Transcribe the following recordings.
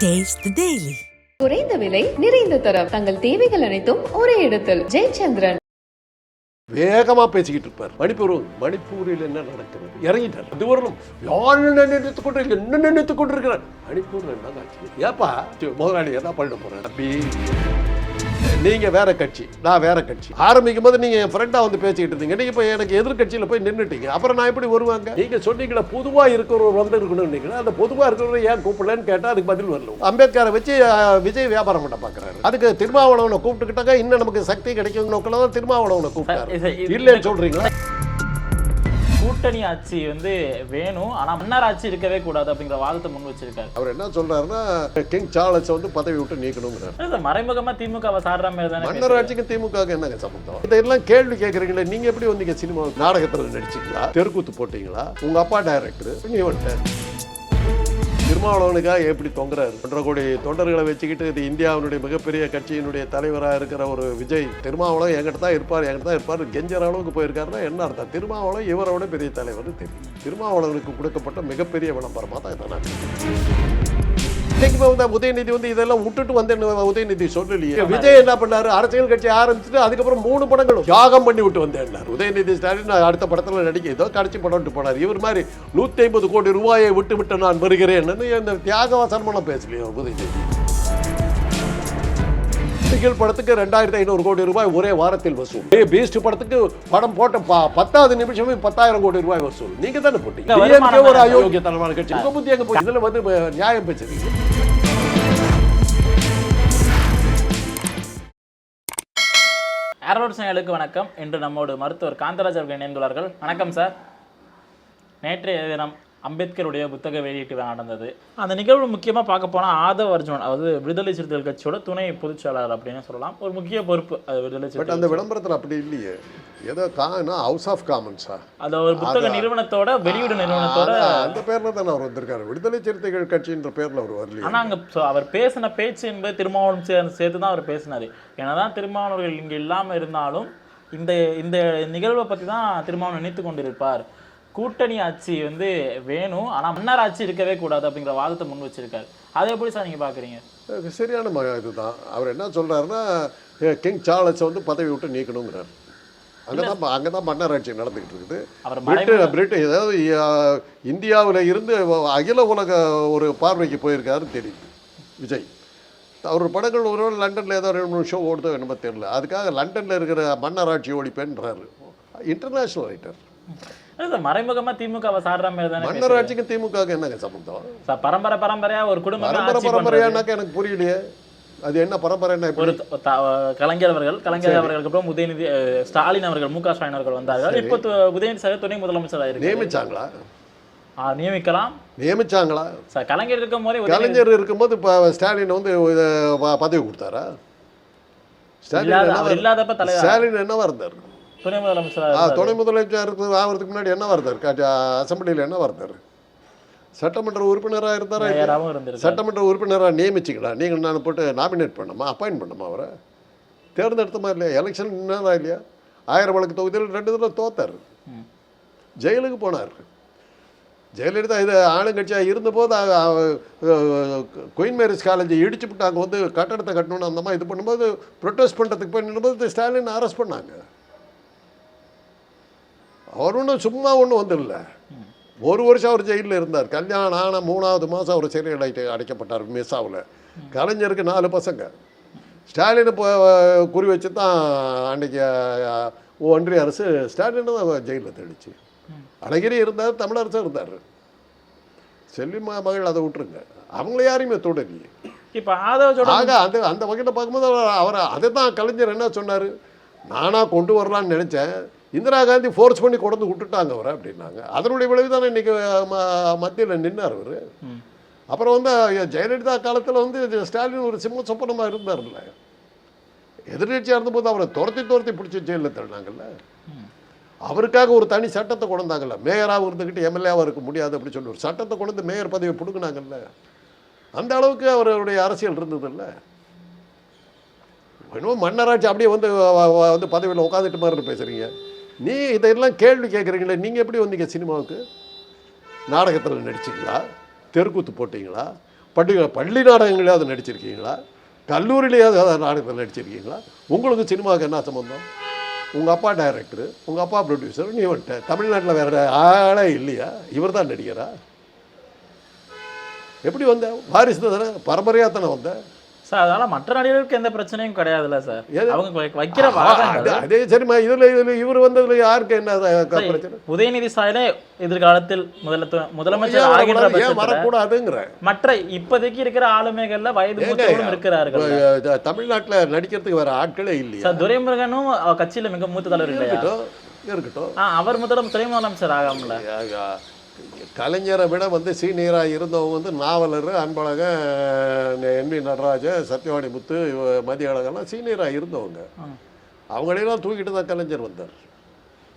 The Daily. குறைந்த விலை நிறைந்த தரம். தங்கள் தேவைகள் அனைத்தும் ஒரே இடத்தில். ஜெயச்சந்திரன். வேகமா பேசிக்கிட்டு இருப்பார். மணிப்பூர் மணிப்பூரில் என்ன நடக்கிறது? இறங்கிட்டார். இது வரலும் யார் என்ன நினைத்துக் கொண்டு என்ன நினைத்துக் கொண்டிருக்கிறார்? மணிப்பூர்ல என்ன ஆச்சு ஏப்பா முதலாளி என்ன பண்ண போறேன் தம்பி. நீங்க வேற கட்சி நான் வேற கட்சி. ஆரம்பிக்கும் போது நீங்க என் ஃப்ரெண்டா வந்து பேசிக்கிட்டு இருந்தீங்க. நீங்க இப்ப எனக்கு எதிர்கட்சியில போய் நின்னுட்டீங்க. அப்புறம் நான் எப்படி வருவாங்க? நீங்க சொன்னீங்களா பொதுவா இருக்கிறவர் வந்து இருக்கணும் அந்த பொதுவா இருக்கிறவர் ஏன் கூப்பிடலன்னு கேட்டா அதுக்கு பதில் வரல. அம்பேத்கரை வச்சு விஜய் வியாபாரம் பண்ண பாக்குறாரு. அதுக்கு திருமாவளவனை கூப்பிட்டுக்கிட்டாங்க இன்னும் நமக்கு சக்தி கிடைக்கும் நோக்கில தான் திருமாவளவனை கூப்பிட்டாரு. இல்லைன்னு சொல்றீங்களா? கூட்டணி ஆட்சி வந்து வேணும். ஆனா மன்னர் ஆட்சி இருக்கவே கூடாது அப்படிங்கிற வாதத்தை முன் வச்சிருக்காரு. அவர் என்ன சொல்றாருன்னா கிங் சார்லஸ் வந்து பதவி விட்டு நீக்கணுங்கிறார். மறைமுகமா திமுகவை சாடுற மாதிரி தானே மன்னர் ஆட்சிக்கு திமுக என்னங்க சம்பந்தம்? இதெல்லாம் கேள்வி கேட்குறீங்களே நீங்க எப்படி வந்தீங்க சினிமா நாடகத்துல நடிச்சீங்களா? தெருக்கூத்து போட்டீங்களா? உங்க அப்பா டைரக்டர் நீ வந்துட்ட. திருமாவளவனுக்காக எப்படி தொங்குறாரு? ஒன்றரை கோடி தொண்டர்களை வச்சுக்கிட்டு இது இந்தியாவினுடைய மிகப்பெரிய கட்சியினுடைய தலைவராக இருக்கிற ஒரு விஜய் திருமாவளவன் என்கிட்ட தான் இருப்பார் என்கிட்ட தான் இருப்பார் கெஞ்சர் அளவுக்கு போயிருக்காருன்னா என்ன அர்த்தம்? திருமாவளவன் இவரோட பெரிய தலைவர்னு தெரியும். திருமாவளவனுக்கு கொடுக்கப்பட்ட மிகப்பெரிய விளம்பரமாக தான் இதெல்லாம் இன்னைக்கு வந்து உதயநிதி வந்து இதெல்லாம் விட்டுட்டு வந்தேன்னு உதயநிதி சொல்லலையே. விஜய் என்ன பண்ணாரு? அரசியல் கட்சி ஆரம்பிச்சுட்டு அதுக்கப்புறம் மூணு படங்களும் தியாகம் பண்ணி விட்டு வந்தேன்னாரு. உதயநிதி ஸ்டாலின் அடுத்த படத்துல நடிக்க ஏதோ கடைசி படம்ட்டு போனார். இவர் மாதிரி நூத்தி ஐம்பது கோடி ரூபாயை விட்டு விட்டு நான் வருகிறேன்னு இந்த தியாக வசனமெல்லாம் பேசலையே உதயநிதி. சிங்கிள் படத்துக்கு ரெண்டாயிரத்தி ஐநூறு கோடி ரூபாய் ஒரே வாரத்தில் வசூல். பீஸ்ட் படத்துக்கு படம் போட்ட பத்தாவது நிமிஷமே பத்தாயிரம் கோடி ரூபாய் வசூல். நீங்க தானே போட்டீங்க. ஒரு? அயோக்கியத்தனமான கட்சி உங்க புத்தி எங்க போய் இதுல வந்து நியாயம் பேசுறீங்க. ஏரோட் சேனலுக்கு வணக்கம். இன்று நம்மோடு மருத்துவர் காந்தராஜ் அவர்கள் இணைந்துள்ளார்கள். வணக்கம் சார். நேற்றைய தினம் அம்பேத்கருடைய புத்தக வெளியீட்டு விழா நடந்தது. அந்த நிகழ்வு முக்கியமாக பார்க்க போனால் ஆதவ் அர்ஜுன் அதாவது விடுதலை சிறுத்தைகள் கட்சியோட துணை பொதுச் செயலாளர் அப்படின்னு சொல்லலாம். ஒரு முக்கிய பொறுப்பு அது விடுதலை பட் அந்த விளம்பரத்துல அப்படி இல்லையே. ஏதோ கானா ஹவுஸ் ஆஃப் காமன்ஸா அது ஒரு புத்தக நிறுவனத்தோட வெளியீடு நிறுவனத்தோட அந்த பேர்ல தானே அவர் வந்திருக்காரு. விடுதலை சிறுத்தைகள் கட்சின்ற பேர்ல அவர் வரலையே. ஆனா அங்க அவர் பேசின பேச்சு என்பது திருமாவளவன் சே- சேர்த்து தான் அவர் பேசினாரு. என்னதான் திருமாவளவர்கள் இங்க இல்லாம இருந்தாலும் இந்த இந்த நிகழ்வை பத்தி தான் திருமாவளவன் நினைத்து கொண்டிருப்பார். கூட்டணி ஆட்சி வந்து வேணும் ஆனா மன்னர் ஆட்சி இருக்கவே கூடாது அப்படிங்கிற வாதத்தை முன் வச்சிருக்காரு. அதை எப்படி சார் நீங்க பாக்குறீங்க? அது சரியான ம இதுதான். அவர் என்ன சொல்றாருன்னா அஹ், கிங் சார்லஸ் வந்து பதவி விட்டு நீக்கணுங்கிறார். அங்கே தான் அங்கே தான் மன்னர் ஆட்சி நடந்துக்கிட்டு இருக்குது. பிரிட்டன் பிரிட்டன் அதாவது அஹ், இந்தியாவுல இருந்து அகில உலக ஒரு பார்வைக்கு போயிருக்காருன்னு தெரியுது. விஜய். அவர் படங்கள் ஒரு லண்டனில் ஏதோ ரெண்டு மூணு ஷோ ஓடுதோ என்னமோ தெரியல. அதுக்காக லண்டனில் இருக்கிற மன்னர் ஆட்சி ஒழிப்பேன்றாரு இன்டர்நேஷ்னல் ரைட்டர் மறைமுகமா திமுகவை சாடுற மாதிரி தானே மன்னர் ஆட்சிக்கு திமுக என்னங்க சம்பந்தம்? சார் பரம்பரை பரம்பரையா ஒரு குடும்பம் பரம்பரை. பரம்பரையானாக்க எனக்கு புரியலையே. அது என்ன பரம்பரை என்ன ஒரு கலைஞர் அவர்கள் கலைஞர் அவர்களுக்கு அப்புறம் உதயநிதி ஸ்டாலின் அவர்கள் மு க ஸ்டாலின் அவர்கள் வந்தார்கள். இப்போ உதயநிதி சார் துணை முதலமைச்சர் ஆயிருக்கு நியமிச்சாங்களா? நியமிக்கலாம். நியமிச்சாங்களா? சார் கலைஞர் இருக்கும் போதே கலைஞர் இருக்கும்போது இப்போ ஸ்டாலின் வந்து பதவி கொடுத்தாரா? ஸ்டாலின் என்னவா இருந்தார்? துணை முதலமைச்சர் ஆ, துணை முதலமைச்சர் ஆகிறதுக்கு முன்னாடி என்னவா இருந்தார் கா- அசெம்பிளியில் என்னவா இருந்தார் சட்டமன்ற உறுப்பினராக இருந்தாரா சட்டமன்ற உறுப்பினராக நியமிச்சிக்கலாம் நீங்கள் நான் போட்டு நாமினேட் பண்ணோமா அப்பாயின்ட் பண்ணோமா அவரை? தேர்ந்தெடுத்தமா இல்லையா? எலெக்ஷன் நின்னாரா இல்லையா? ஆயிரம் வழக்கு தொகுதியில் ரெண்டு தடவை தோத்தார். ஜெயிலுக்கு போனார். ஜெயலலிதா இது ஆளுங்கட்சியாக இருந்தபோது குயின் மேரிஸ் காலேஜை இடிச்சு விட்டு அங்கே வந்து கட்டடத்தை கட்டணும்னு அந்த மாதிரி இது பண்ணும்போது ப்ரொட்டஸ்ட் பண்ணுறதுக்கு போய் நின்னும்போது ஸ்டாலின் அரெஸ்ட் பண்ணாங்க. அவர் ஒன்றும் சும்மா ஒன்றும் வந்துடல ஒரு வருஷம் அவர் ஜெயிலில் இருந்தார். கல்யாணம் ஆன மூணாவது மாதம் அவர் சிறையில் அடைக்க அடைக்கப்பட்டார் மிஸ்ஸாவில் கலைஞருக்கு நாலு பசங்க. ஸ்டாலினை குறி வச்சு தான் அன்றைக்கி ஒன்றிய அரசு ஸ்டாலினை தான் ஜெயிலில் தெளிச்சு. அழகிரி இருந்தார் தமிழரசு இருந்தார். செல்வி ம- மகள் அதை விட்டுருங்க. அவங்கள யாரையுமே தொடரலையே இப்ப ஆக அந்த அந்த வகையில் பார்க்கும்போது அவர் அவர் அதை தான் கலைஞர் என்ன சொன்னார்? நானாக கொண்டு வரலான்னு நினச்சேன். இந்திரா காந்தி ஃபோர்ஸ் பண்ணி கொண்டு விட்டுட்டாங்க அவரை அப்படின்னாங்க. அதனுடைய விளைவு தானே இன்றைக்கி மத்தியில் நின்னார் அவர். அப்புறம் வந்து ஜெயலலிதா காலத்தில் வந்து ஸ்டாலின் ஒரு சிம்ம சொப்பனமாக இருந்தார்ல எதிர்கட்சியாக இருந்தபோது அவரை துரத்தி துரத்தி பிடிச்சி ஜெயிலில் தள்ளினாங்கல்ல. அவருக்காக ஒரு தனி சட்டத்தை கொண்டு வந்தாங்கல்ல. மேயராக இருந்துக்கிட்டு எம்எல்ஏவாக இருக்க முடியாது அப்படி சொல்லி ஒரு சட்டத்தை கொண்டு மேயர் பதவியை பிடுங்கினாங்கல்ல. அந்த அளவுக்கு அவருடைய அரசியல் இருந்ததில்ல. இன்னும் மன்னராட்சி அப்படியே வந்து வந்து பதவியில் உட்காந்துட்டு மாதிரி பேசுகிறீங்க நீ இதெல்லாம் கேள்வி கேட்குறீங்களே நீங்கள் எப்படி வந்தீங்க சினிமாவுக்கு? நாடகத்தில் நடிச்சிங்களா? தெருக்கூத்து போட்டிங்களா? பள்ளி பள்ளி நாடகங்களையாவது நடிச்சிருக்கீங்களா? கல்லூரியிலேயாவது ஏதாவது நாடகத்தில் நடிச்சிருக்கீங்களா? உங்களுக்கு சினிமாவுக்கு என்ன சம்மந்தம் உங்கள் அப்பா டைரக்டரு உங்கள் அப்பா ப்ரொடியூசர் நீ வந்துட்ட. தமிழ்நாட்டில் வேறு ஆளே இல்லையா? இவர் தான் நடிகரா? எப்படி வந்த? வாரிசு தானே? பரம்பரையாக தானே வந்தேன் சார் அதனால மற்ற நடிகர்களுக்கு எந்த பிரச்சனையும் கிடையாதுல்ல சார்? அவங்க வைக்கிற அது- சரிம்மா இதில் இதில் இவர் வந்ததுல யாருக்கு என்ன பிரச்சனை? உதயநிதி சாயலே எதிர்காலத்தில் முதலத்து முதலமைச்சர் ஆகின்ற வரக்கூடாதுங்கிற? மற்ற இப்போதைக்கு இருக்கிற ஆளுமைகள்ல வயது ஏங்க, மூத்தவர்களும் இருக்கிறார்கள். தமிழ்நாட்டுல நடிக்கிறதுக்கு வேற ஆட்களே இல்லையா? சார் துரைமுருகனும் கட்சியில மிக மூத்த தலைவர் இருக்கட்டும் இருக்கட்டும். அவர் முதலம் துணை முதலமைச்சர் ஆகாமல கலைஞரை விட வந்து சீனியராக இருந்தவங்க வந்து நாவலர் அன்பழகன் என் வி நடராஜன் சத்யவாணி முத்து இவ- மதிய அழகெல்லாம் சீனியராக இருந்தவங்க. அவங்களையெல்லாம் தூக்கிட்டு தான் கலைஞர் வந்தார்.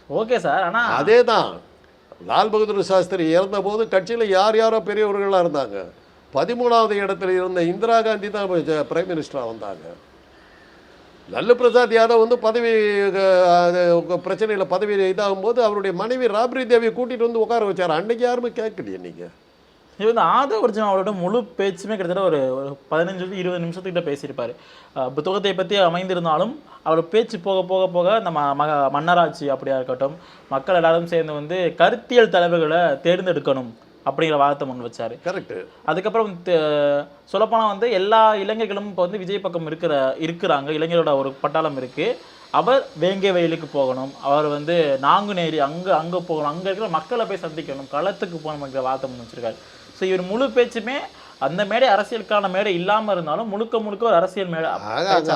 ஓகே சார் ஆனா அதே தான் லால் பகதூர் சாஸ்திரி இறந்தபோது கட்சியில் யார் யாரோ பெரியவர்களாக இருந்தாங்க. பதிமூணாவது இடத்துல இருந்த இந்திரா காந்தி தான் பிரைம் மினிஸ்டராக வந்தாங்க. லல்லு பிரசாத் யாதவ் வந்து பதவி பிரச்சனையில் பதவி இதாகும்போது அவருடைய மனைவி ராப்ரி தேவி கூட்டிகிட்டு வந்து உட்கார வச்சார். அன்னைக்கு யாருமே கேட்கலையே நீங்கள் இது வந்து ஆதவ அர்ஜுன் அவரோட முழு பேச்சுமே கிட்டத்தட்ட ஒரு பதினஞ்சு இருபது நிமிஷத்துக்கிட்ட பேசியிருப்பார். புத்தகத்தை பற்றி அமைந்திருந்தாலும் அவர் பேச்சு போக போக போக நம்ம மக மன்னராட்சி அப்படியா இருக்கட்டும் மக்கள் எல்லாரும் சேர்ந்து வந்து கருத்தியல் தலைவர்களை தேர்ந்தெடுக்கணும். அப்படிங்கிற வாதத்தை முன் வச்சாரு. கரெக்டு அதுக்கப்புறம் சொல்லப்போனால் வந்து எல்லா இளைஞர்களும் இப்போ வந்து விஜய் பக்கம் இருக்கிற இருக்கிறாங்க. இளைஞரோட ஒரு பட்டாளம் இருக்கு. அவர் வேங்கை வயலுக்கு போகணும். அவர் வந்து நாங்குநேரி அங்கே அங்கே போகணும். அங்கே இருக்கிற மக்களை போய் சந்திக்கணும். களத்துக்கு போகணுங்கிற வார்த்தை முன் வச்சிருக்காரு. ஸோ இவர் முழு பேச்சுமே அந்த மேடை அரசியலுக்கான மேடை இல்லாமல் இருந்தாலும் முழுக்க முழுக்க ஒரு அரசியல் மேடை.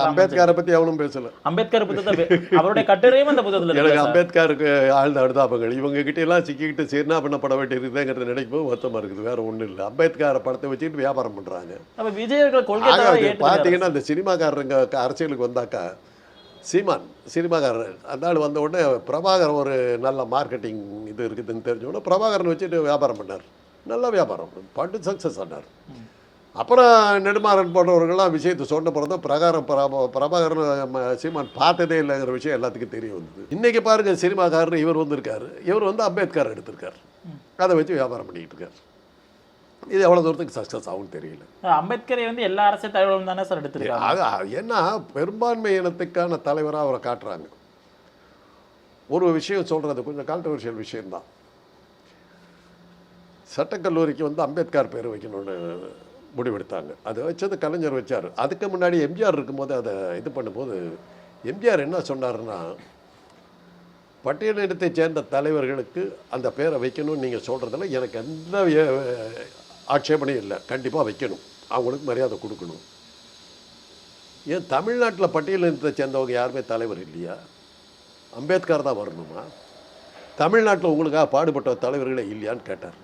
அம்பேத்கரை பற்றி அவனும் பேசல. அம்பேத்கர் புத்தகத்தை அவருடைய கட்டுரையும் அந்த புத்தகத்தில் எனக்கு. அம்பேத்கருக்கு ஆழ்ந்த அனுதாபங்கள் இவங்க கிட்ட எல்லாம் சிக்கிக்கிட்டு சீர்னா பண்ணப்பட வேண்டியிருக்குதுங்கிறத நினைக்கும் போது வருத்தமாக இருக்குது. வேற ஒன்றும் இல்லை. அம்பேத்கரை படத்தை வச்சுக்கிட்டு வியாபாரம் பண்ணுறாங்க அப்ப விஜய் அவர்கள் கொள்கை. பார்த்தீங்கன்னா இந்த சினிமாக்காரங்க அரசியலுக்கு வந்தாக்கா சீமான் சினிமாக்காரர் அந்த ஆள் வந்த உடனே பிரபாகரன் ஒரு நல்ல மார்க்கெட்டிங் இது இருக்குதுன்னு தெரிஞ்ச உடனே பிரபாகரன் வச்சுட்டு வியாபாரம் பண்ணார். நல்ல வியாபாரம். பட்டு சக்ஸஸ் ஆனார். அப்புறம் நெடுமாறன் போன்றவர்கள்லாம் விஷயத்தை சொன்ன பிறகு தான் பிரகாரம் பிரபா பிரபாகரன் சீமான் பார்த்ததே இல்லைங்கிற விஷயம் எல்லாத்துக்கும் தெரிய வந்தது. இன்னைக்கு பாருங்க சினிமாக்காரர் இவர் வந்திருக்காரு. இவர் வந்து அம்பேத்கர் எடுத்திருக்காரு. அதை வச்சு வியாபாரம் பண்ணிக்கிட்டு இருக்காரு. இது எவ்வளோ தூரத்துக்கு சக்ஸஸ் ஆகும்னு தெரியல. அம்பேத்கரை வந்து எல்லா அரசியல் தலைவர்களும் தானே சார் எடுத்திருக்காங்க? ஆக ஏன்னா பெரும்பான்மை இனத்துக்கான தலைவராக அவரை காட்டுறாங்க. ஒரு விஷயம் சொல்கிறது கொஞ்சம் கான்ட்ரவர்ஷியல் விஷயம்தான். சட்டக்கல்லூரிக்கு வந்து அம்பேத்கர் பேர் வைக்கணும்னு முடிவெடுத்தாங்க. அதை வச்சது கலைஞர் வச்சார். அதுக்கு முன்னாடி எம்ஜிஆர் இருக்கும்போது அதை இது பண்ணும்போது எம்ஜிஆர் என்ன சொன்னாருன்னா பட்டியலிடத்தை சேர்ந்த தலைவர்களுக்கு அந்த பேரை வைக்கணும்னு நீங்கள் சொல்கிறதுல எனக்கு எந்த ஆட்சேபனையும் இல்லை. கண்டிப்பாக வைக்கணும். அவங்களுக்கு மரியாதை கொடுக்கணும். ஏன் தமிழ்நாட்டில் பட்டியலினத்தை சேர்ந்தவங்க யாருமே தலைவர் இல்லையா? அம்பேத்கர் தான் வரணுமா? தமிழ்நாட்டில் உங்களுக்காக பாடுபட்ட தலைவர்களே இல்லையான்னு கேட்டார்.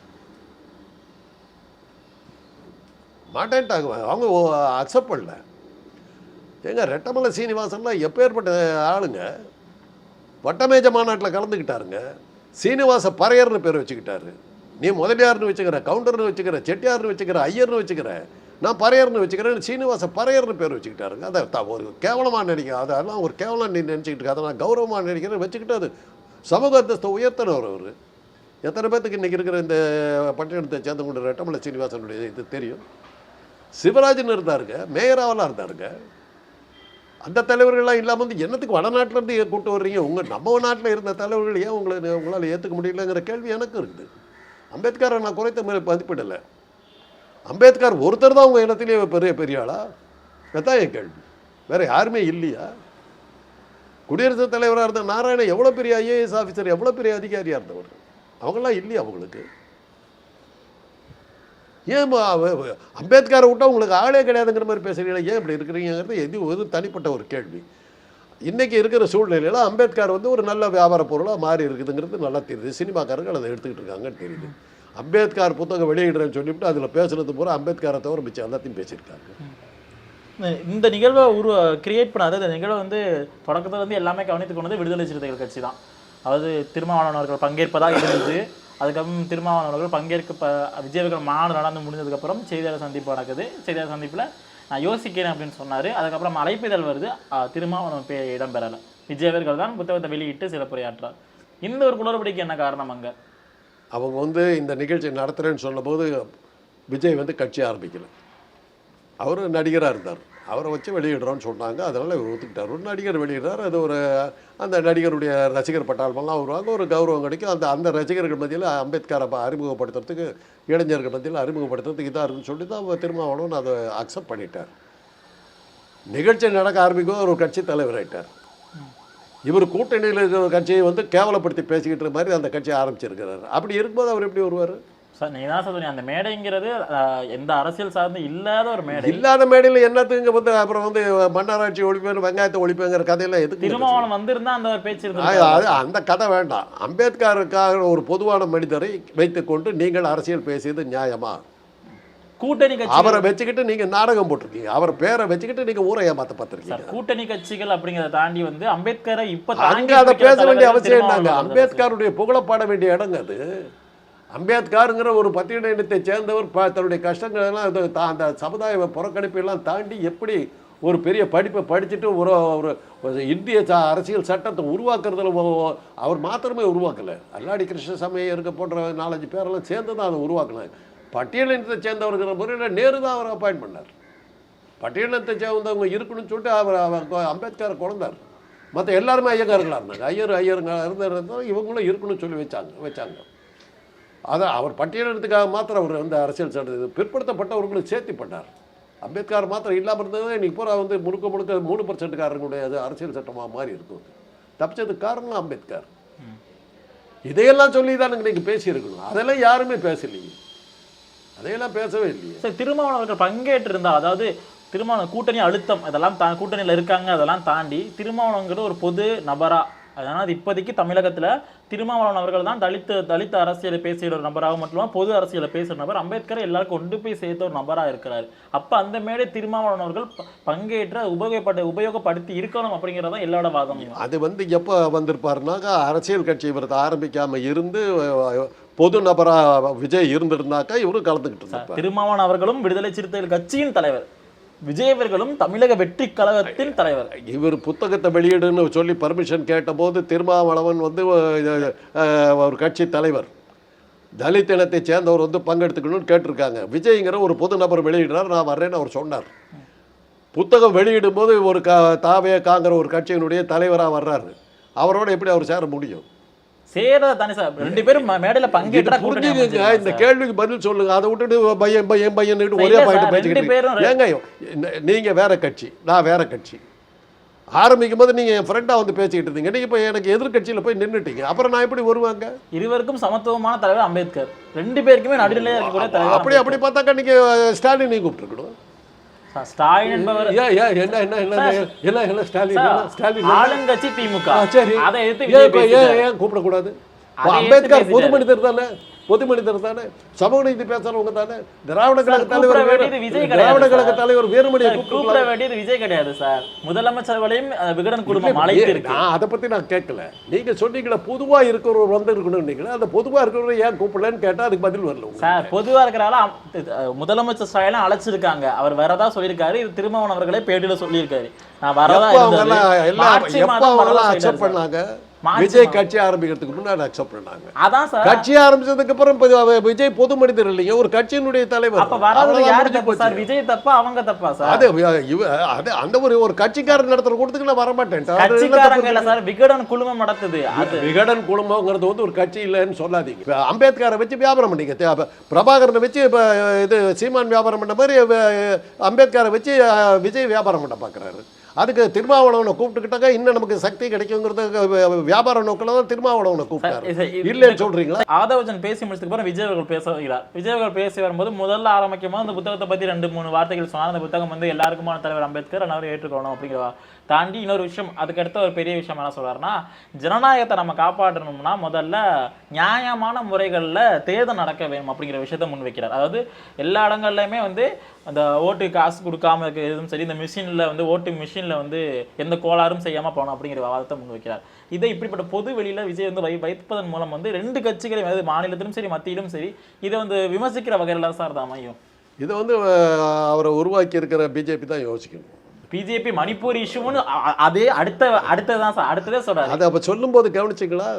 மாட்டேன்ட்டாங்க. அவங்க அக்செப்ட் பண்ணல. ஏங்க ரெட்டமலை சீனிவாசன்லாம் எப்பேற்பட்ட ஆளுங்க? வட்டமேஜ மாநாட்டில் கலந்துக்கிட்டாருங்க சீனிவாச பறையர்னு பேர் வச்சுக்கிட்டாரு. நீ முதலியார்னு வச்சுக்கிற கவுண்டர்னு வச்சுக்கிற செட்டியார்னு வச்சுக்கிற ஐயர்னு வச்சுக்கிற நான் பறையர்னு வச்சுக்கிறேன் சீனிவாச பறையர்னு பேர் வச்சுக்கிட்டாருங்க. அதை த- ஒரு கேவலமாக நினைக்க அதெல்லாம் ஒரு கேவலம் நீ நினச்சிக்கிட்டு இருக்க அதை நான் கௌரவமாக நினைக்கிறேன் வச்சுக்கிட்டு அது சமூக அந்தஸ்தை உயர்த்தினவர் அவர். எத்தனை பேர்த்துக்கு இன்றைக்கி இருக்கிற இந்த பட்டியலத்தை சேர்ந்து கொண்டு ரெட்டமலை சீனிவாசனுடைய இது தெரியும். சிவராஜன் இருந்தாருங்க மேயராவெல்லாம் இருந்தாருங்க. அந்த தலைவர்கள்லாம் இல்லாமல் வந்து என்னத்துக்கு வடநாட்டிலேருந்து கூப்பிட்டு கூட்டு வர்றீங்க? உங்கள் நம்ம நாட்டில் இருந்த தலைவர்கள் ஏன் உங்களை உங்களால் ஏற்றுக்க முடியலங்கிற கேள்வி எனக்கு இருக்குது. அம்பேத்கரை நான் குறைத்த மதி- மதிப்பிடலை. அம்பேத்கர் ஒருத்தர் தான் உங்கள் இனத்திலே பெரிய பெரிய ஆளா? அதான் என் கேள்வி. வேறு யாருமே இல்லையா? குடியரசுத் தலைவராக இருந்த நாராயணன் எவ்வளோ பெரிய ஐஏஎஸ் ஆஃபீஸர் எவ்வளோ பெரிய அதிகாரியாக இருந்தவர்? அவங்களாம் இல்லையா அவங்களுக்கு? ஏன் அம்பேத்கரை விட்டால் உங்களுக்கு ஆளே கிடையாதுங்கிற மாதிரி பேசுகிறீங்க ஏன் இப்படி இருக்கிறீங்கிறது எது ஒரு தனிப்பட்ட ஒரு கேள்வி. இன்றைக்கி இருக்கிற சூழ்நிலையில் அம்பேத்கர் வந்து ஒரு நல்ல வியாபார பொருளாக மாறி இருக்குதுங்கிறது நல்லா தெரியுது. சினிமாக்காரர்கள் அதை எடுத்துக்கிட்டு இருக்காங்கன்னு தெரியுது. அம்பேத்கர் புத்தகம் வெளியிடுறேன்னு சொல்லிவிட்டு அதில் பேசுனது பூரா அம்பேத்கரை தவிர மிச்சம் எல்லாத்தையும் பேசியிருக்காங்க. இந்த- நிகழ்வை உருவ கிரியேட் பண்ணாத இந்த நிகழ்வை வந்து தொடக்கத்துலேருந்து எல்லாமே கவனித்து கொண்டது விடுதலை சிறுத்தைகள் கட்சி தான். அதாவது திருமாவளவன் அவர்கள் பங்கேற்பதாக இருந்தது. அதுக்கப்புறம் திருமாவளவர்கள் பங்கேற்க ப விஜயவர்கள் மாநாடு நடந்து முடிஞ்சதுக்கப்புறம் செய்தியாளர் சந்திப்பு நடக்குது. செய்தியாளர் சந்திப்பில் நான் யோசிக்கிறேன் அப்படின்னு சொன்னார். அதுக்கப்புறம் அழைப்பிதழ் வருது. திருமாவளவன் பே இடம்பெறலை. விஜயவர்கள் தான் புத்தகத்தை வெளியிட்டு சிறப்புரையாற்றார் இந்த ஒரு குளறுபடிக்கு என்ன காரணம் அங்கே? அவங்க வந்து இந்த நிகழ்ச்சி நடத்துகிறேன்னு சொன்னபோது விஜய் வந்து கட்சி ஆரம்பிக்கல. அவர் நடிகராக இருந்தார். அவரை வச்சு வெளியிடுறோன்னு சொன்னாங்க. அதனால் இவர் ஒத்துக்கிட்டார். ஒரு நடிகர் வெளியிடுறார். அது ஒரு அந்த நடிகருடைய ரசிகர் பட்டாளமெல்லாம் வருவாங்க ஒரு கௌரவம் கிடைக்கும். அந்த அந்த ரசிகர்கள் மத்தியில் அம்பேத்கரை அறிமுகப்படுத்துறதுக்கு இளைஞர்கள் மத்தியில் அறிமுகப்படுத்துறதுக்கு இதாக இருக்குன்னு சொல்லி தான் அவர் திருமாவளவன் அதை அக்செப்ட் பண்ணிட்டார். நிகழ்ச்சி நடக்க ஆரம்பிக்கும் ஒரு கட்சி தலைவராயிட்டார் இவர் கூட்டணியில் இருக்கிற ஒரு கட்சியை வந்து கேவலப்படுத்தி பேசிக்கிட்டு மாதிரி அந்த கட்சியை ஆரம்பிச்சிருக்கிறார். அப்படி இருக்கும்போது அவர் எப்படி வருவார்? சார் தான் சொல்றீங்க அந்த மேடைங்கிறது எந்த அரசியல் சார்ந்து இல்லாத ஒரு மேடை. இல்லாத மேடையில் என்னத்துக்கு வந்து அப்புறம் வந்து மன்னராட்சி ஒழிப்பேன் வெங்காயத்தை ஒழிப்பேங்கிற கதையெல்லாம் எதுக்கு? திருமாவளவன் வந்திருந்தா அந்த ஒரு பேச்சு. அது அந்த கதை வேண்டாம். அம்பேத்கருக்காக ஒரு பொதுவான மனிதரை வைத்துக்கொண்டு நீங்கள் அரசியல் பேசியது நியாயமா? கூட்டணி கட்சி அவரை வச்சுக்கிட்டு நீங்க நாடகம் போட்டிருக்கீங்க. அவர் பேரை வச்சுக்கிட்டு நீங்க ஊரை ஏமாத்த சார் பார்த்துருக்கீங்க கூட்டணி கட்சிகள் அப்படிங்கறத தாண்டி வந்து அம்பேத்கரை இப்ப அங்க அதை பேச வேண்டிய அவசியம் என்னங்க. அம்பேத்கருடைய புகழப்பாட வேண்டிய இடங்க அது. அம்பேத்கருங்கிற ஒரு பத்திரிகை இனத்தை சேர்ந்தவர் ப- தன்னுடைய கஷ்டங்களெல்லாம் அந்த சமுதாய புறக்கணிப்பெல்லாம் தாண்டி எப்படி ஒரு பெரிய படிப்பை படிச்சுட்டு ஒரு ஒரு இந்திய ச- அரசியல் சட்டத்தை உருவாக்குறதுல அவர் மாத்திரமே உருவாக்கல. அல்லாடி கிருஷ்ணசாமி இருக்க போன்ற நாலஞ்சு பேரெல்லாம் சேர்ந்து தான் அதை உருவாக்கினாங்க பட்டியலினத்தை சேர்ந்தவர்கிற முறையில் நேரு தான் அவர் அப்பாயின்ட் பண்ணார். பட்டியலினத்தை சேர்ந்தவங்க இருக்கணும்னு சொல்லிட்டு அவர் அவர் அம்பேத்கரை கொண்டார். மற்ற எல்லாருமே ஐயங்காரங்களா இருந்தாங்க. ஐயர் ஐயருங்க இருந்தால் இவங்களும் இருக்கணும்னு சொல்லி வச்சாங்க வச்சாங்க. அதை அவர் பட்டியலிடத்துக்காக மாத்திரம் அவர் வந்து அரசியல் சட்ட பிற்படுத்தப்பட்டவர்களுக்கு சேர்த்திப்பட்டார். பண்ணார் அம்பேத்கர் மாத்திரம் இல்லாமல் இருந்தது இன்றைக்கி பூரா வந்து முழுக்க முழுக்க மூணு பர்சன்ட்காரங்களுடைய அது அரசியல் சட்டமாக மாறி இருக்கும் தப்பிச்சதுக்கு காரணம் அம்பேத்கர். இதையெல்லாம் சொல்லி தான் இன்றைக்கி பேசியிருக்கணும். அதெல்லாம் யாருமே பேசலையே. அதையெல்லாம் பேசவே இல்லையே. சரி திருமாவளவன் அவர்கள் பங்கேற்று அதாவது திருமாவளவன் கூட்டணி அழுத்தம் இதெல்லாம் தா கூட்டணியில் இருக்காங்க அதெல்லாம் தாண்டி திருமாவளவன்கிற ஒரு பொது நபராக அதனால் இப்போதைக்கு தமிழகத்துல திருமாவளவன் அவர்கள் தான் தலித்து தலித் அரசியலை பேசுகிற ஒரு நபராக மட்டும் பொது அரசியலை பேசுகிற நபர். அம்பேத்கரை எல்லாருக்கும் கொண்டு போய் சேர்த்த ஒரு நபரா இருக்கிறார். அப்ப அந்த மேடை திருமாவளவன் அவர்கள் பங்கேற்ற உபயோகப்பட உபயோகப்படுத்தி இருக்கணும் அப்படிங்கிறதா எல்லாரோட வாதமும். அது வந்து எப்போ வந்திருப்பாருனாக்கா அரசியல் கட்சி இவர் ஆரம்பிக்காமல் இருந்து பொது நபராக விஜய் இருந்திருந்தாக்கா இவரும் கலந்துக்கிட்டு இருந்திருப்பார். திருமாவளவன் அவர்களும் விடுதலை சிறுத்தைகள் கட்சியின் தலைவர். விஜய் அவர்களும் தமிழக வெற்றி கழகத்தின் தலைவர். இவர் புத்தகத்தை வெளியிடுன்னு சொல்லி பர்மிஷன் கேட்டபோது திருமாவளவன் வந்து ஒரு கட்சி தலைவர். தலித் இனத்தை சேர்ந்தவர் வந்து பங்கெடுத்துக்கணும்னு கேட்டிருக்காங்க. விஜய்ங்கிற ஒரு பொது நபர் வெளியிடுறார் நான் வர்றேன்னு அவர் சொன்னார். புத்தகம் வெளியிடும்போது ஒரு கா தாவே காங்கிற ஒரு கட்சியினுடைய தலைவராக வர்றாரு. அவரோட எப்படி அவர் சேர முடியும்? சேர தானே சார். ரெண்டு பேரும் ம- மேடையில இது பங்கேற்றா கூட்டணி புரிஞ்சுக்கங்க அமைஞ்சிருமா இந்த? கேள்விக்கு பதில் சொல்லுங்க. அதை விட்டுட்டு பையன் ஒரே பாயிண்ட் பேசிக்கிட்டு ஏங்க வேற கட்சி நான் வேற கட்சி. ஆரம்பிக்கும் போது என் வந்து பேசிக்கிட்டு இருந்தீங்க. நீங்க இப்போ எனக்கு எதிர்கட்சியில போய் நின்னுட்டீங்க. அப்புறம் நான் எப்படி வருவாங்க? இருவருக்கும் சமத்துவமான தலைவர் அம்பேத்கர். ரெண்டு பேருக்குமே நடுநிலையா இருக்கக்கூடிய தலைவர் அப்படி அப்படி பார்த்தாக்கா நீங்க ஸ்டாலினை கூப்பிட்டுருக்கணும். ஸ்டாலின் என்பவர் என்ன என்ன என்ன என்ன என்ன ஸ்டாலின் ஸ்டாலின்? ஆளுங்கட்சி திமுக. ஆ, சரி. அதை எதிர்த்து ஏன் கூப்பிடக்கூடாது? அம்பேத்கர் பொது. மனிதர் தானே? பொது மனிதர் தானே? சமூக நீதி பேசுறவங்க தானே? திராவிட கழக தலைவர் திராவிட கழக. தலைவர் கூப்பிட்டு கூப்பிட வேண்டியது விஜய் கிடையாது சார். முதலமைச்சர்களையும் அஹ், விகடன் குடும்பம் அழைத்து அதை பத்தி நான் கேட்கல. நீங்க சொன்னீங்களே பொதுவா இருக்கிறவர் வந்து இருக்கணும் அந்த பொதுவா இருக்கிறவர் ஏன் கூப்பிடலன்னு கேட்டா அதுக்கு பதில் வரல. சார் பொதுவா இருக்கிறால முதலமைச்சர் ஸ்டாலின் அழைச்சிருக்காங்க. அவர் வரதா சொல்லியிருக்காரு இது திருமாவளவன் அவர்களே பேட்டியில சொல்லியிருக்காரு. நான் வரதா அக்செப்ட். பண்ணாங்க? விஜய். கட்சி ஆரம்பிக்கிறதுக்கு முன்னாடி அக்செப்ட் பண்ணாங்க. அதான் சார். கட்சி ஆரம்பிச்சதுக்கு அப்புறம் விஜய் பொது மனிதர் இல்லைங்க ஒரு கட்சியினுடைய தலைவர். அப்ப வராதது யாரு தப்பு. சார்? விஜய் தப்பா அவங்க தப்பா சார்? அது அது அந்த ஒரு ஒரு கட்சிக்காரர் நடத்துற கூட்டத்துக்கு நான் வரமாட்டேன். அது என்ன கட்சிக்காரங்க இல்ல சார் விகடன் குழுமம் நடத்துது. அது விகடன் குடும்பங்கிறது வந்து ஒரு கட்சி இல்லைன்னு சொல்லாதீங்க. அம்பேத்கரை வச்சு வியாபாரம் அப்ப பிரபாகரனை வச்சு இப்போ இது சீமான் வியாபாரம் பண்ண மாதிரி அம்பேத்கரை வச்சு விஜய் வியாபாரம் பண்ண பார்க்குறாரு அதுக்கு திருமாவளவனை கூப்பிட்டுக்கிட்டாக்க இன்னும் நமக்கு சக்தி கிடைக்குங்கிறது வியாபார நோக்கில் தான் திருமாவளவனை கூப்பிட்டாரு. இல்லைன்னு சொல்றீங்களா? ஆதவஜன் பேசி முடிச்சதுக்கு அப்புறம் விஜய் அவர்கள் பேச வருகிறார் விஜய் அவர்கள் பேசி வரும்போது முதல்ல ஆரம்பிக்கும் போது அந்த புத்தகத்தை பத்தி ரெண்டு மூணு வார்த்தைகள் சொன்னார். அந்த புத்தகம் வந்து எல்லாருக்குமான தலைவர் அம்பேத்கர் அனைவரும் ஏற்றுக்கொள்ளணும் அப்படிங்கிற தாண்டி இன்னொரு விஷயம் அதுக்கடுத்த ஒரு பெரிய விஷயம் என்ன சொல்கிறாருன்னா ஜனநாயகத்தை நம்ம காப்பாற்றணும்னா முதல்ல நியாயமான முறைகளில் தேர்தல் நடக்க வேணும் அப்படிங்கிற விஷயத்தை முன்வைக்கிறார் அதாவது எல்லா இடங்கள்லையுமே வந்து அந்த ஓட்டு காசு கொடுக்காம இருக்கிறதும் சரி இந்த மிஷினில் வந்து ஓட்டு மிஷினில் வந்து எந்த கோளாறும் செய்யாமல் போகணும் அப்படிங்கிற வாதத்தை முன்வைக்கிறார் இதை இப்படிப்பட்ட பொது வெளியில் விஜய் வந்து வை வைப்பதன் மூலம் வந்து ரெண்டு கட்சிகளையும் அதாவது மாநிலத்திலும் சரி மத்தியிலும் சரி இதை வந்து விமர்சிக்கிற வகையில் தான் சார் அமையும். இதை வந்து அவரை உருவாக்கி இருக்கிற பிஜேபி தான் யோசிக்கணும். பிஜேபி மணிப்பூர் இஷ்யூன்னு அதே அடுத்த அடுத்ததான் சார் அடுத்ததே சொல்றாரு. அதை அப்போ சொல்லும்போது கவனிச்சிங்களா?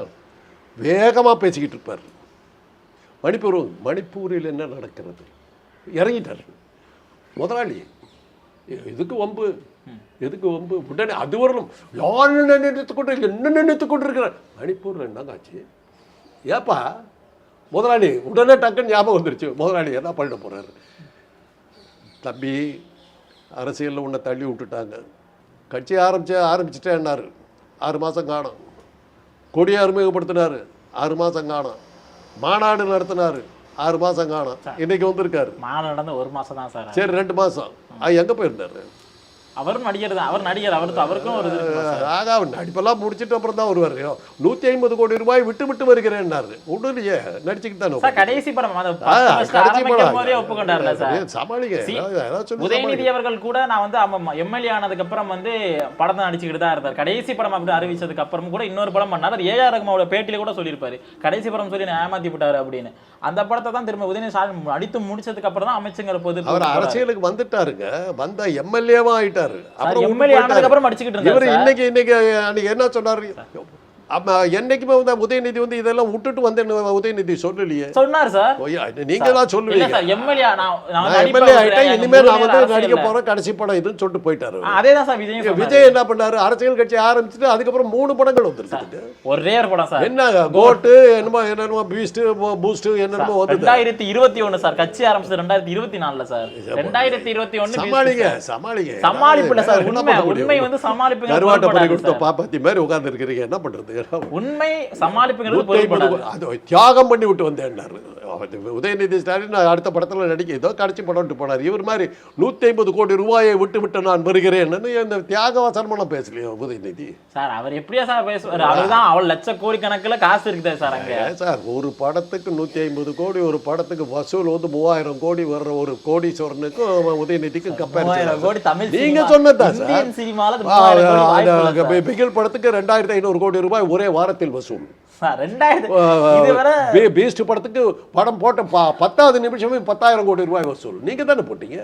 வேகமாக பேசிக்கிட்டு இருப்பார். மணிப்பூர் மணிப்பூரில் என்ன நடக்கிறது? இறங்கிட்டார். முதலாளி எதுக்கு வம்பு? எதுக்கு வம்பு? உடனே அது வரணும் யார் என்ன நினைத்து கொண்டு என்ன நினைத்து கொண்டு இருக்கிறார் மணிப்பூரில் என்னங்க ஆச்சு? ஏப்பா முதலாளி உடனே டக்குன்னு ஞாபகம் வந்துருச்சு. முதலாளி என்ன பண்ணிட போறாரு? தம்பி அரசியலில் உன்னை தள்ளி விட்டுட்டாங்க. கட்சி ஆரம்பிச்சு ஆரம்பிச்சிட்டேன்னாரு. ஆறு மாதம் காணும். கொடியை அறிமுகப்படுத்தினாரு. ஆறு மாதம் காணும். மாநாடு நடத்தினாரு. ஆறு மாதம் காணும். இன்னைக்கு வந்திருக்காரு. மாநாடு நடந்து ஒரு மாசம் தான் சார் சரி ரெண்டு மாதம் அது எங்கே போயிருந்தாரு? அவரும் நடிகர் தான். அவர் நடிகர் அவருக்கு அவருக்கும் ஒரு? ஆக அவர் நடிப்பெல்லாம் முடிச்சிட்டு அப்புறம் தான் வருவார். நூற்றி ஐம்பது கோடி ரூபாய் விட்டு விட்டு வருகிறேன்னாரு. உடனே நடிச்சுக்கிட்டு தானே கடைசி படம் கடைசி படம். ஒப்புக்கொண்டார்ல சார். ஏய், சமாளிங்க. சி- ஏதாவது- ஏதாவது சொல்லி உதயநிதி. அவர்கள் கூட நான் வந்து ஆமா எம்எல்ஏ ஆனதுக்கு அப்புறம் வந்து படத்தை நடிச்சுக்கிட்டு தான் இருந்தார். கடைசி படம் அப்படி அறிவிச்சதுக்கு அப்புறம் கூட இன்னொரு படம் பண்ணார். ஏஆர் ரகுமாவோட பேட்டியில கூட சொல்லியிருப்பாரு. கடைசி படம் சொல்லி நான் ஏமாத்தி விட்டாரு அப்படின்னு. அந்த படத்தை தான் திரும்ப உதயநிதி ஸ்டாலின் நடித்து முடிச்சதுக்கு அப்புறம் தான் அமைச்சங்கிற பொது அவர் அரசியலுக்கு வந்துட்டாருங்க. வந்த எம்எல்ஏவா ஆயிட்டாரு. போயிட்டாரு. அப்புறம் இன்னைக்கு இன்னைக்கு அன்னைக்கு என்ன சொன்னாரு? என்னைக்குமே வந்து உதயநிதி வந்து இதெல்லாம் விட்டுட்டு வந்தேன்னு உதயநிதி சொல்லலையே. சொன்னார் சார். நீங்க தான் சொல்லுவீங்க. எம்எல்ஏ வந்து ஆயிட்டேன் இனிமே நான் வந்து நடிக்க. போறேன் கடைசி படம் இதுன்னு சொல்லிட்டு போயிட்டாரு அதே தான் சார் சொன்னாரு. விஜய் என்ன பண்ணாரு? அரசியல் கட்சி ஆரம்பிச்சுட்டு அதுக்கப்புறம் மூணு படங்கள் வந்துருக்கு ஒரே ஒரு படம் சார். என்ன கோட்டு என்னமோ என்னமோ பீஸ்ட் பூஸ்ட் என்னமோ வந்தது. ரெண்டாயிரத்தி இருபத்தி ஒண்ணு சார் கட்சி ஆரம்பிச்சது ரெண்டாயிரத்தி இருபத்தி நாலுல சார். ரெண்டாயிரத்தி இருபத்தி ஒண்ணு சமாளிங்க சமாளிங்க. சமாளிப்பு இல்ல சார் உண்மை வந்து சமாளிப்புங்கிறது கருவாட்டை பண்ணி கொடுத்த. பாப்பாத்தி மாதிரி உட்கார்ந்து இருக்கிறீங்க என்ன பண்றது? உண்மை சமாளிப்புங்கிறது அது தியாகம் பண்ணி விட்டு வந்தேன்னாரு. உதயநிதி ஸ்டாலின் அடுத்த படத்துல நடிக்க ஏதோ கடைசி படம்ட்டு போனார். இவர் மாதிரி நூத்தி ஐம்பது கோடி ரூபாயை விட்டு விட்டு நான் வருகிறேன் இந்த தியாக வசனமெல்லாம் பேசலையோ உதயநிதி? சார் அவர் எப்படியா சார் பேசுவார்? அவர்தான் அவள் லட்ச கோடி கணக்குல காசு இருக்குதே சார் அங்க. சார் ஒரு படத்துக்கு நூத்தி ஐம்பது கோடி ஒரு படத்துக்கு வசூல் வந்து மூவாயிரம் கோடி வர்ற ஒரு கோடீஸ்வரனுக்கும் உதயநிதிக்கும் மூவாயிரம் கோடி கம்பேர் தமிழ் நீங்க சொன்னதுதான் சார். பிகில் படத்துக்கு ரெண்டாயிரத்தி ஐநூறு கோடி ரூபாய் ஒரே வாரத்தில் வசூல். ரெண்டாயிரத்து பீஸ்ட் படத்துக்கு படம் போட்ட பத்தாவது நிமிஷமே பத்தாயிரம் கோடி ரூபாய் வசூல். நீங்க தானே போட்டீங்க?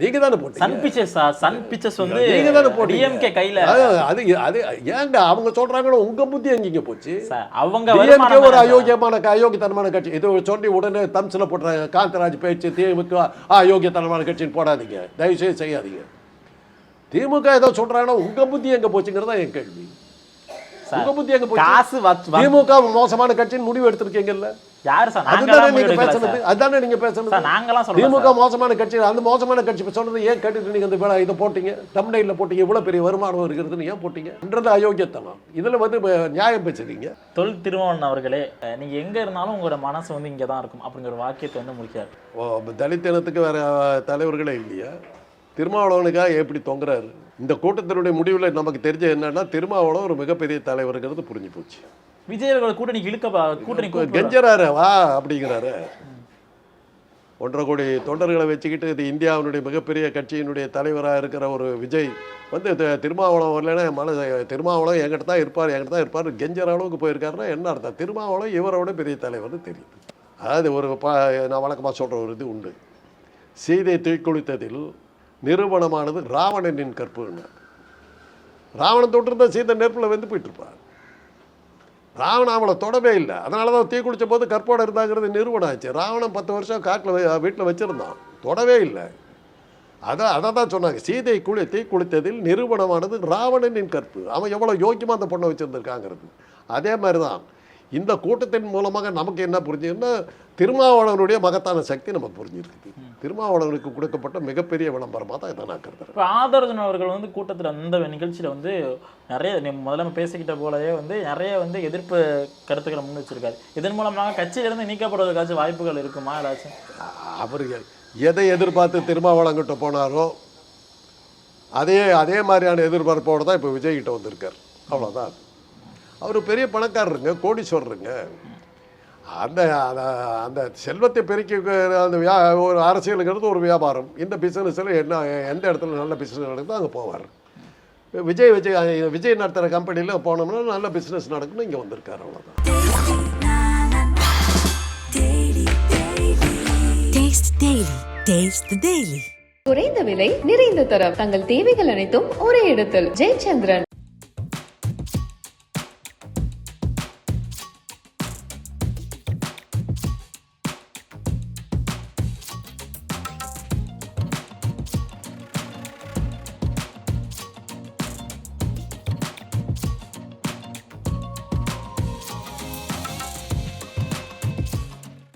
நீங்க தானே போட்டீங்க? Sun Pictures sir Sun Pictures வந்து நீங்க தானே போட்டீங்க? டிஎம்கே கையில. அது அது ஏங்க அவங்க சொல்றாங்கன்னா உங்க புத்தி எங்கீங்க போச்சு? அவங்க டிஎம்கே ஒரு. அயோக்கியமான அயோக்கியத்தனமான கட்சி. இது சொல்லி உடனே தம்ஸ்ல போடுற காந்தராஜ் பேச்சு திமுக அயோக்கியத்தனமான கட்சின்னு போடாதீங்க. தயவு செய்து செய்யாதீங்க திமுக ஏதோ சொல்றாங்கன்னா உங்க புத்தி எங்க போச்சுங்கிறதா என் கேள்வி. உங்க புத்தி எங்க போச்சு? காசு வச்சு- வ- திமுக மோசமான கட்சின்னு முடிவு எடுத்திருக்கீங்கல்ல யாரு சார்? அதுதானே நீங்க பேசுனது. அதுதானே நீங்க பேசுனது. நாங்களாம் திமுக மோசமான கட்சி அந்த மோசமான கட்சி சொல்றது ஏன் கேட்டுட்டு நீங்க இந்த இதை போட்டீங்க? தமிழ்நாட்டில் போட்டீங்க. இவ்வளவு பெரிய வருமானம் இருக்கிறதுன்னு ஏன் போட்டீங்கன்றது அயோக்கியத்தனம். இதுல வந்து நியாயம் பேசுறீங்க. தொல் திருமாவளவன் அவர்களே நீங்க எங்க இருந்தாலும் உங்களோட மனசு வந்து இங்க தான் இருக்கும் அப்படிங்கிற வாக்கியத்தை வந்து முடிக்கிறார். ஓ, தலித் இனத்துக்கு வேற தலைவர்களே இல்லையா? திருமாவளவனுக்காக எப்படி தொங்குறாரு? இந்த கூட்டத்தினுடைய முடிவில் நமக்கு தெரிஞ்ச என்னன்னா திருமாவளவன் ஒரு மிகப்பெரிய தலைவருங்கிறது புரிஞ்சு போச்சு. விஜய் அவர்கள் கூட்டணிக்கு இழுக்க கூட்டணி. கெஞ்சறாரு வா அப்படிங்கிறாரு. ஒன்றரை கோடி தொண்டர்களை வச்சுக்கிட்டு இது இந்தியாவினுடைய மிகப்பெரிய கட்சியினுடைய தலைவராக இருக்கிற ஒரு விஜய் வந்து தி- திருமாவளவன் வரலைன்னா என் மனசு திருமாவளவன் என்கிட்ட தான் இருப்பார் என்கிட்ட தான் இருப்பார் கெஞ்சற அளவுக்கு போயிருக்காருன்னா என்ன அர்த்தம்? திருமாவளவன் இவரோட பெரிய தலைவர்னு தெரியுது. அதாவது ஒரு ப நான் வழக்கமாக சொல்கிற ஒரு இது உண்டு. சீதை தீக்குளித்ததில் நிறுவனமானது ராவணனின் கற்புன்னு ராவணன் தொட்டிருந்தா சீதை நெருப்பில் வெந்து போயிட்டுருப்பார் ராவணன் அவளை தொடவே இல்லை. அதனால தான் தீ குளிச்ச போது கற்போட இருந்தாங்கிறது நிறுவனம் ஆச்சு. ராவணன் பத்து வருஷம் காட்டில் வீட்டில் வச்சுருந்தான். தொடவே இல்லை. அதான் அதை தான் சொன்னாங்க. சீதை குளி தீ குளித்ததில் நிறுவனமானது ராவணனின் கற்பு. அவன் எவ்வளோ யோக்கியமாக அந்த பொண்ணை வச்சுருந்துருக்காங்கிறது. அதே மாதிரி தான் இந்த கூட்டத்தின் மூலமாக நமக்கு என்ன புரிஞ்சுதுன்னா திருமாவளவனுடைய மகத்தான சக்தி நமக்கு புரிஞ்சிருக்குது திருமாவளவனுக்கு கொடுக்கப்பட்ட மிகப்பெரிய விளம்பரமாக தான் இதை நான் கருதுறேன். இப்போ ஆதரஜன் அவர்கள் வந்து கூட்டத்தில் அந்த நிகழ்ச்சியில் வந்து நிறைய முதல்ல பேசிக்கிட்ட போலவே வந்து நிறைய வந்து எதிர்ப்பு கருத்துக்களை முன் வச்சிருக்காரு. இதன் மூலமாக கட்சியிலிருந்து நீக்கப்படுவதற்காச்சும் வாய்ப்புகள் இருக்குமா ஏதாச்சும்? அவர் எதை எதிர்பார்த்து திருமாவளங்கிட்ட போனாரோ அதே அதே மாதிரியான எதிர்பார்ப்போடு தான் இப்போ விஜய்கிட்ட வந்திருக்கார். அவ்வளோதான் அவர் பெரிய பணக்காரருங்க கோடீஸ்வரருங்க. அந்த அந்த- அந்த செல்வத்தை பெருக்கி அந்த வியா ஒரு அரசியலுங்கிறது ஒரு வியாபாரம். இந்த பிஸ்னஸில் என்ன எந்த இடத்துல நல்ல பிஸ்னஸ் நடக்குதோ அங்கே போவார். விஜய் விஜய் விஜய் நடத்துகிற கம்பெனியில் போனோம்னா நல்ல பிஸ்னஸ் நடக்குன்னு இங்கே வந்திருக்காரு அவ்வளோதான் Taste Daily. Taste the Daily. குறைந்த விலை நிறைந்த தரம். தங்கள் தேவைகள் அனைத்தும் ஒரே இடத்தில். ஜெயச்சந்திரன்.